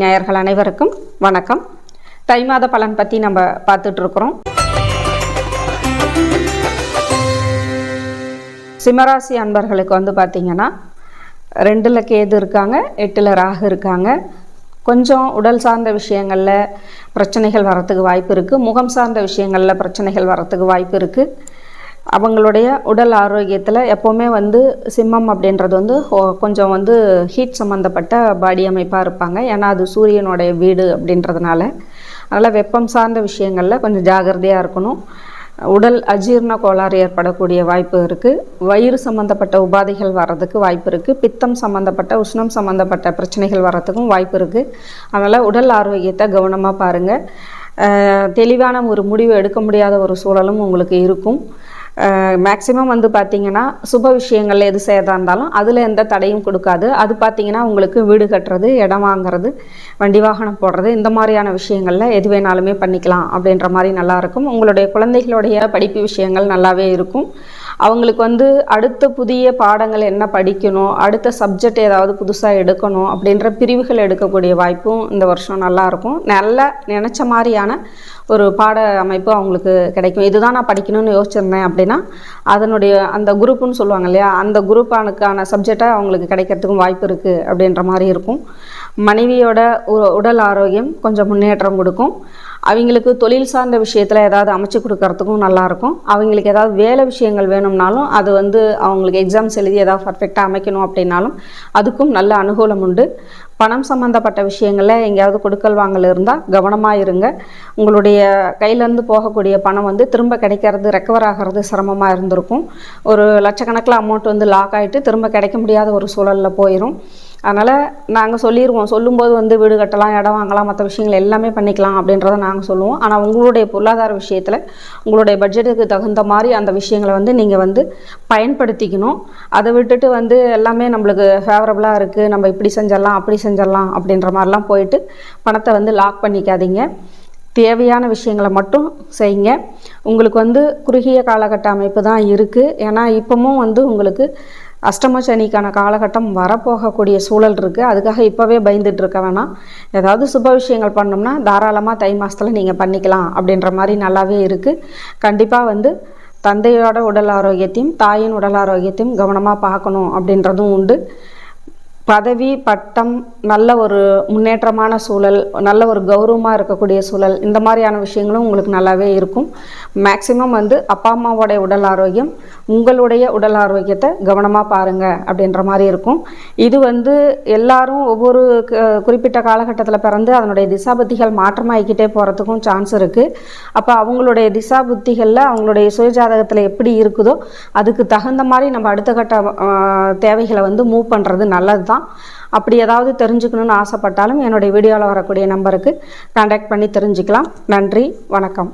நேயர்கள் அனைவருக்கும் வணக்கம். தை மாத பலன் பற்றி நம்ம பார்த்துட்டு இருக்கிறோம் சிம்மராசி அன்பர்களுக்கு வந்து பார்த்திங்கன்னா ரெண்டில் கேது இருக்காங்க எட்டில் ராகு இருக்காங்க. கொஞ்சம் உடல் சார்ந்த விஷயங்களில் பிரச்சனைகள் வரத்துக்கு வாய்ப்பு இருக்குது முகம் சார்ந்த விஷயங்களில் பிரச்சனைகள் வரத்துக்கு வாய்ப்பு இருக்குது அவங்களுடைய உடல் ஆரோக்கியத்தில் எப்போவுமே வந்து சிம்மம் அப்படின்றது வந்து கொஞ்சம் வந்து ஹீட் சம்மந்தப்பட்ட பாடி அமைப்பாக இருப்பாங்க. ஏன்னா அது சூரியனுடைய வீடு அப்படின்றதுனால. அதனால் வெப்பம் சார்ந்த விஷயங்களில் கொஞ்சம் ஜாகிரதையாக இருக்கணும். உடல் அஜீரண கோளாறு ஏற்படக்கூடிய வாய்ப்பு இருக்குது வயிறு சம்மந்தப்பட்ட உபாதைகள் வர்றதுக்கு வாய்ப்பு இருக்குது பித்தம் சம்மந்தப்பட்ட உஷ்ணம் சம்மந்தப்பட்ட பிரச்சனைகள் வர்றதுக்கும் வாய்ப்பு இருக்குது அதனால் உடல் ஆரோக்கியத்தை கவனமாக பாருங்கள் தெளிவான ஒரு முடிவு எடுக்க முடியாத ஒரு சூழலும் உங்களுக்கு இருக்கும். மேக்ஸிமம் வந்து பார்த்திங்கன்னா சுப விஷயங்கள் எது செய்யறதா இருந்தாலும் அதில் எந்த தடையும் கொடுக்காது. அது பார்த்தீங்கன்னா உங்களுக்கு வீடு கட்டுறது இடம் வாங்குறது வண்டி வாகனம் போடுறது இந்த மாதிரியான விஷயங்களில் எது வேணாலுமே பண்ணிக்கலாம் அப்படின்ற மாதிரி நல்லாயிருக்கும் உங்களுடைய குழந்தைகளுடைய படிப்பு விஷயங்கள் நல்லாவே இருக்கும். அவங்களுக்கு வந்து அடுத்த புதிய பாடங்கள் என்ன படிக்கணும் அடுத்த சப்ஜெக்ட் ஏதாவது புதுசாக எடுக்கணும் அப்படின்ற பிரிவுகள் எடுக்கக்கூடிய வாய்ப்பும் இந்த வருஷம் நல்லா இருக்கும். நல்ல நினச்ச மாதிரியான ஒரு பாட அமைப்பு அவங்களுக்கு கிடைக்கும். இதுதான் நான் படிக்கணும்னு யோசிச்சிருந்தேன் அப்படின்னா அதனுடைய அந்த குரூப்புன்னு சொல்லுவாங்க இல்லையா அந்த குரூப்பானுக்கான சப்ஜெக்டாக அவங்களுக்கு கிடைக்கிறதுக்கும் வாய்ப்பு இருக்குது அப்படின்ற மாதிரி இருக்கும். மனைவியோட உ- உடல் ஆரோக்கியம் கொஞ்சம் முன்னேற்றம் கொடுக்கும். அவங்களுக்கு தொழில் சார்ந்த விஷயத்தில் ஏதாவது அமைச்சு கொடுக்கறதுக்கும் நல்லாயிருக்கும். அவங்களுக்கு ஏதாவது வேலை விஷயங்கள் வேணும்னாலும் அது வந்து அவங்களுக்கு எக்ஸாம்ஸ் எழுதி ஏதாவது பர்ஃபெக்டாக அமைக்கணும் அப்படின்னாலும் அதுக்கும் நல்ல அனுகூலம் உண்டு. பணம் சம்மந்தப்பட்ட விஷயங்களில் எங்கேயாவது கொடுக்கல் வாங்கல் இருந்தால் கவனமாக இருங்க. உங்களுடைய கையிலேருந்து போகக்கூடிய பணம் வந்து திரும்ப கிடைக்கிறது ரெக்கவர் ஆகிறது சிரமமாக இருந்திருக்கும். ஒரு லட்சக்கணக்கில் அமௌண்ட் வந்து லாக் ஆகிட்டு திரும்ப கிடைக்க முடியாத ஒரு சூழலில் போயிடும் அதனால் நாங்கள் சொல்லிடுவோம் சொல்லும்போது வந்து வீடு கட்டலாம் இடம் வாங்கலாம் மற்ற விஷயங்கள் எல்லாமே பண்ணிக்கலாம் அப்படின்றத நாங்கள் சொல்லுவோம். ஆனால் உங்களுடைய பொருளாதார விஷயத்தில் உங்களுடைய பட்ஜெட்டுக்கு தகுந்த மாதிரி அந்த விஷயங்களை வந்து நீங்கள் வந்து பயன்படுத்திக்கணும். அதை விட்டுட்டு வந்து எல்லாமே நம்மளுக்கு ஃபேவரபுளாக இருக்குது நம்ம இப்படி செஞ்சிடலாம் அப்படி செஞ்சிடலாம் அப்படின்ற மாதிரிலாம் போயிட்டு பணத்தை வந்து லாக் பண்ணிக்காதீங்க. தேவையான விஷயங்களை மட்டும் செய்யுங்க. உங்களுக்கு வந்து குறுகிய காலகட்ட அமைப்பு தான் இருக்குது ஏன்னா இப்போவும் வந்து உங்களுக்கு அஷ்டம சனிக்கான காலகட்டம் வரப்போகக்கூடிய சூழல் இருக்குது அதுக்காக இப்போவே பயந்துட்டு இருக்க வேணாம். ஏதாவது சுப விஷயங்கள் பண்ணோம்னா தாராளமாக தை மாதத்தில் நீங்கள் பண்ணிக்கலாம் அப்படின்ற மாதிரி நல்லாவே இருக்குது கண்டிப்பாக வந்து தந்தையோட உடல் ஆரோக்கியத்தையும் தாயின் உடல் ஆரோக்கியத்தையும் கவனமாக பார்க்கணும் அப்படின்றதும் உண்டு. பதவி பட்டம் நல்ல ஒரு முன்னேற்றமான சூழல் நல்ல ஒரு கௌரவமாக இருக்கக்கூடிய சூழல் இந்த மாதிரியான விஷயங்களும் உங்களுக்கு நல்லாவே இருக்கும். மேக்சிமம் வந்து அப்பா அம்மாவோடைய உடல் ஆரோக்கியம் உங்களுடைய உடல் ஆரோக்கியத்தை கவனமாக பாருங்கள் அப்படின்ற மாதிரி இருக்கும். இது வந்து எல்லாரும் ஒவ்வொரு க- குறிப்பிட்ட காலகட்டத்தில் பிறந்து அதனுடைய திசாபுத்திகள் மாற்றமாகிக்கிட்டே போகிறதுக்கும் சான்ஸ் இருக்குது அப்போ அவங்களுடைய திசா புத்திகளில் அவங்களுடைய சுயஜாதகத்தில் எப்படி இருக்குதோ அதுக்கு தகுந்த மாதிரி நம்ம அடுத்த கட்ட தேவைகளை வந்து மூவ் பண்ணுறது நல்லது தான் அப்படி ஏதாவது தெரிஞ்சுக்கணும்னு ஆசைப்பட்டாலும் என்னுடைய வீடியோவில் வரக்கூடிய நம்பருக்கு கான்டாக்ட் பண்ணி தெரிஞ்சுக்கலாம். நன்றி வணக்கம்.